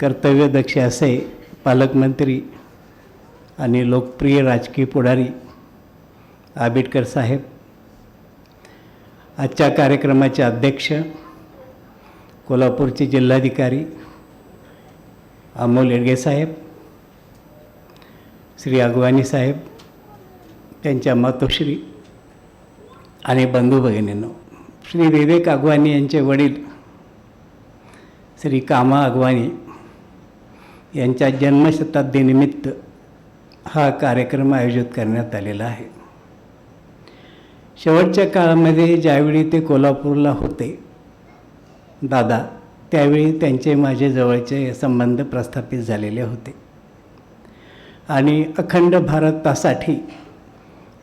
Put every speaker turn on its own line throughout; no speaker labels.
कर्तव्यदक्ष असे पालकमंत्री आणि लोकप्रिय राजकीय पुढारी आंबेडकर साहेब आजच्या कार्यक्रमाचे अध्यक्ष कोल्हापूरचे जिल्हाधिकारी अमोल येडगे साहेब श्री अगवानी साहेब त्यांच्या मातोश्री आणि बंधू भगिनींनो श्री विवेक अगवानी यांचे वडील श्री कामा अगवानी यांच्या जन्मशताब्दीनिमित्त हा कार्यक्रम आयोजित करण्यात आलेला आहे. शेवटच्या काळामध्ये ज्यावेळी ते कोल्हापूरला होते दादा त्यावेळी त्यांचे माझे जवळचे संबंध प्रस्थापित झालेले होते. आणि अखंड भारतासाठी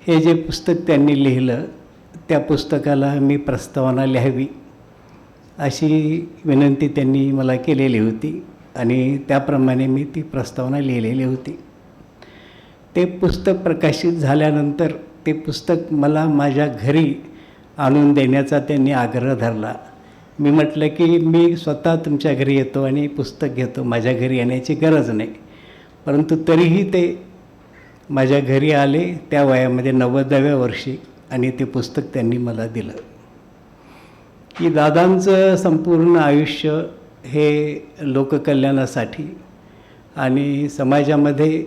हे जे पुस्तक त्यांनी लिहिलं त्या पुस्तकाला मी प्रस्तावना लिहावी अशी विनंती त्यांनी मला केलेली होती. आणि त्याप्रमाणे मी ती प्रस्तावना लिहिलेली होती. ते पुस्तक प्रकाशित झाल्यानंतर ते पुस्तक मला माझ्या घरी आणून देण्याचा त्यांनी आग्रह धरला. मी म्हटलं की मी स्वतः तुमच्या घरी येतो आणि पुस्तक घेतो. माझ्या घरी येण्याची गरज नाही. परंतु तरीही ते माझ्या घरी आले त्या वयामध्ये नव्वदाव्या वर्षी आणि ते पुस्तक त्यांनी मला दिलं. की दादांचं संपूर्ण आयुष्य हे लोककल्याणासाठी आणि समाजामध्ये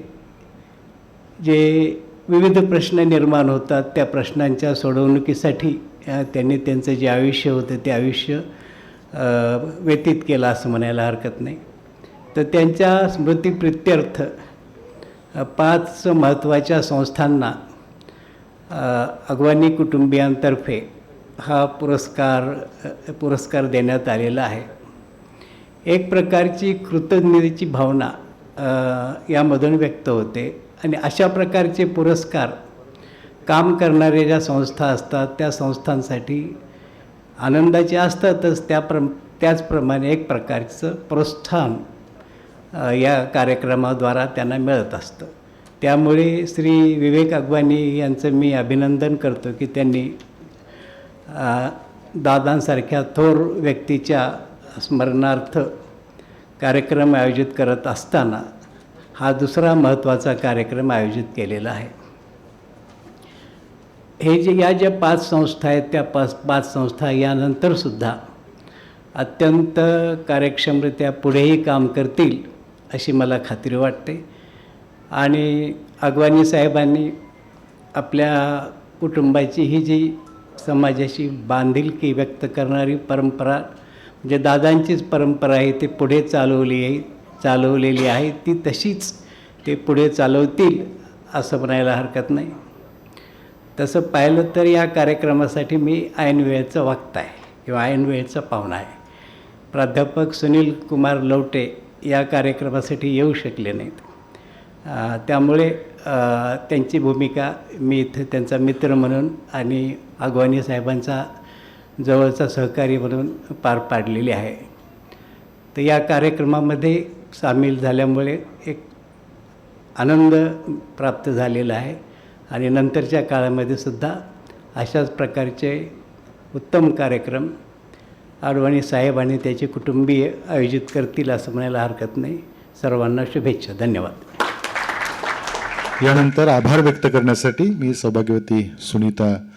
जे विविध प्रश्न निर्माण होतात त्या प्रश्नांच्या सोडवणुकीसाठी त्यांनी त्यांचं जे आयुष्य होतं ते आयुष्य व्यतीत केलं असं म्हणायला हरकत नाही. तर त्यांच्या स्मृतीप्रित्यर्थ पाच महत्त्वाच्या संस्थांना अगवानी कुटुंबियांतर्फे हा पुरस्कार पुरस्कार देण्यात आलेला आहे. एक प्रकारची कृतज्ञतेची भावना यामधून व्यक्त होते. आणि अशा प्रकारचे पुरस्कार काम करणाऱ्या ज्या संस्था असतात त्या संस्थांसाठी आनंदाचे असतातच त्या प्र त्याचप्रमाणे एक प्रकारचं प्रोत्साहन या कार्यक्रमाद्वारा त्यांना मिळत असतं. त्यामुळे श्री विवेक अगवानी यांचं मी अभिनंदन करतो की त्यांनी दादांसारख्या थोर व्यक्तीच्या स्मरणार्थ कार्यक्रम आयोजित करत असताना हा दुसरा महत्त्वाचा कार्यक्रम आयोजित केलेला आहे. हे जे या ज्या पाच संस्था आहेत त्या पाच पाच संस्था यानंतरसुद्धा अत्यंत कार्यक्षमरित्या पुढेही काम करतील अशी मला खात्री वाटते. आणि अगवानी साहेबांनी आपल्या कुटुंबाची ही जी समाजाशी बांधिलकी व्यक्त करणारी परंपरा जे दादांचीच परंपरा आहे ती पुढे चालवली आहे चालवलेली आहे ती तशीच ते पुढे चालवतील असं म्हणायला हरकत नाही. तसं पाहिलं तर या कार्यक्रमासाठी मी ऐनवेळचा वक्ता आहे किंवा ऐनवेळचा पाहुणा आहे. प्राध्यापक सुनील कुमार लवटे या कार्यक्रमासाठी येऊ शकले नाहीत. त्यामुळे त्यांची भूमिका मी इथं त्यांचा मित्र म्हणून आणि अगवानी साहेबांचा जवळचा सहकारी म्हणून पार पाडलेली आहे. तर या कार्यक्रमामध्ये सामील झाल्यामुळे एक आनंद प्राप्त झालेला आहे आणि नंतरच्या काळामध्ये सुद्धा अशाच प्रकारचे उत्तम कार्यक्रम अडवाणी साहेब आणि त्याचे कुटुंबीय आयोजित करतील असं म्हणायला हरकत नाही. सर्वांना शुभेच्छा. धन्यवाद.
यानंतर आभार व्यक्त करण्यासाठी मी सौभाग्यवती सुनीता